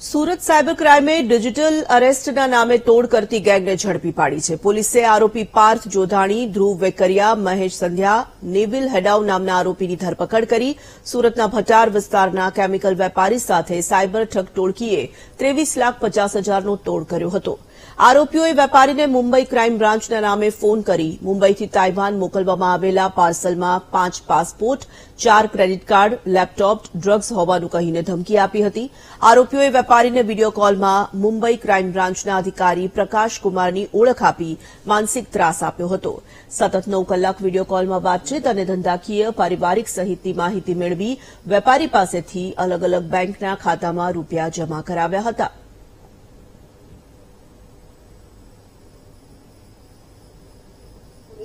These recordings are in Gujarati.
સુરત સાયબર ક્રાઇમે ડિજિટલ અરેસ્ટના નામે તોડ કરતી ગેંગને ઝડપી પાડી છે. પોલીસે આરોપી પાર્થ જોધાણી, ધ્રુવ વેકરિયા, મહેશ સંધ્યા, નેવિલ હેડાવ નામના આરોપીની ધરપકડ કરી સુરતના ભટાર વિસ્તારના કેમિકલ વેપારી સાથે સાયબર ઠગ ટોળકીએ ત્રેવીસ લાખ પચાસ હજારનો તોડ કર્યો હતો. આરોપીઓએ વેપારીને મુંબઈ ક્રાઇમ બ્રાન્ચના નામે ફોન કરી મુંબઈથી તાઇવાન મોકલવામાં આવેલા પાર્સલમાં પાંચ પાસપોર્ટ, ચાર ક્રેડિટ કાર્ડ, લેપટોપ, ડ્રગ્સ હોવાનું કહીને ધમકી આપી હતી. આરોપીઓએ વેપારીને વીડિયો કોલમાં મુંબઈ ક્રાઇમ બ્રાન્ચના અધિકારી પ્રકાશ ઓળખ આપી માનસિક ત્રાસ આપ્યો હતો. સતત નવ કલાક વીડિયો કોલમાં વાતચીત અને ધંધાકીય, પારિવારિક સહિતની માહિતી મેળવી વેપારી પાસેથી અલગ અલગ બેંકના ખાતામાં રૂપિયા જમા કરાવ્યા હતા.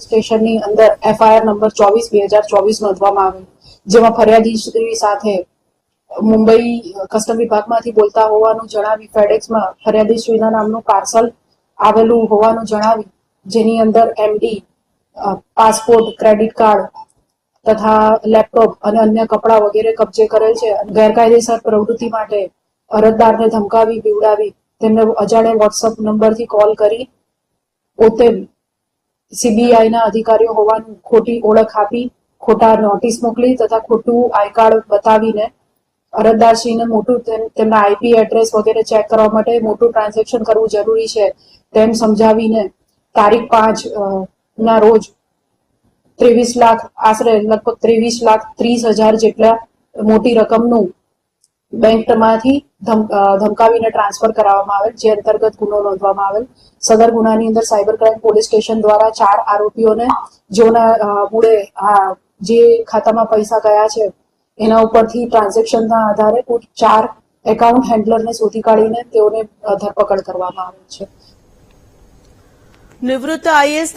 સ્ટેશનની અંદર એફઆઈઆર નંબર ચોવીસ બે હજાર ચોવીસ નોંધવામાં આવેલ જેમાં ફરિયાદી સાથે મુંબઈ કસ્ટમ વિભાગમાંથી બોલતા હોવાનું જણાવી ફેડેક્સમાં ફરિયાદી શ્રીના નામનું પાર્સલ આવેલું હોવાનું જણાવી જેની અંદર એમડી પાસપોર્ટ, ક્રેડિટ કાર્ડ તથા લેપટોપ અને અન્ય કપડાં વગેરે કબજે કરેલ છે. ગેરકાયદેસર પ્રવૃત્તિ માટે અરજદારને ધમકાવી બીવડાવી તેમને અજાણે વોટ્સઅપ નંબરથી કોલ કરી, પોતે સીબીઆઈના અધિકારીઓ હોવાનું ખોટી ઓળખ આપી, ખોટા નોટિસ મોકલી તથા ખોટું આઈ કાર્ડ બતાવીને અરજદારશ્રીને મોટું તેમ- તેમના આઈપી એડ્રેસ વગેરે ચેક કરવા માટે મોટું ટ્રાન્ઝેક્શન કરવું જરૂરી છે, તેમ સમજાવીને તારીખ પાંચ ના રોજ ત્રેવીસ લાખ, આશરે લગભગ ત્રેવીસ લાખ ત્રીસ હજાર જેટલા મોટી રકમનું બેંકમાંથી ધમ- ધમકાવીને ટ્રાન્સફર કરાવવામાં આવેલ, જે અંતર્ગત ગુનો નોંધવામાં આવેલ. સદર ગુનાની અંદર સાયબર ક્રાઇમ પોલીસ સ્ટેશન દ્વારા ચાર આરોપીઓને જેઓના મૂળે જે ખાતામાં પૈસા ગયા છે એના ઉપરથી ટ્રાન્ઝેક્શનના આધારે કુલ ચાર એકાઉન્ટ હેન્ડલરને શોધી કાઢીને તેઓને ધરપકડ કરવામાં આવી છે. નિવૃત્ત આઈએએસ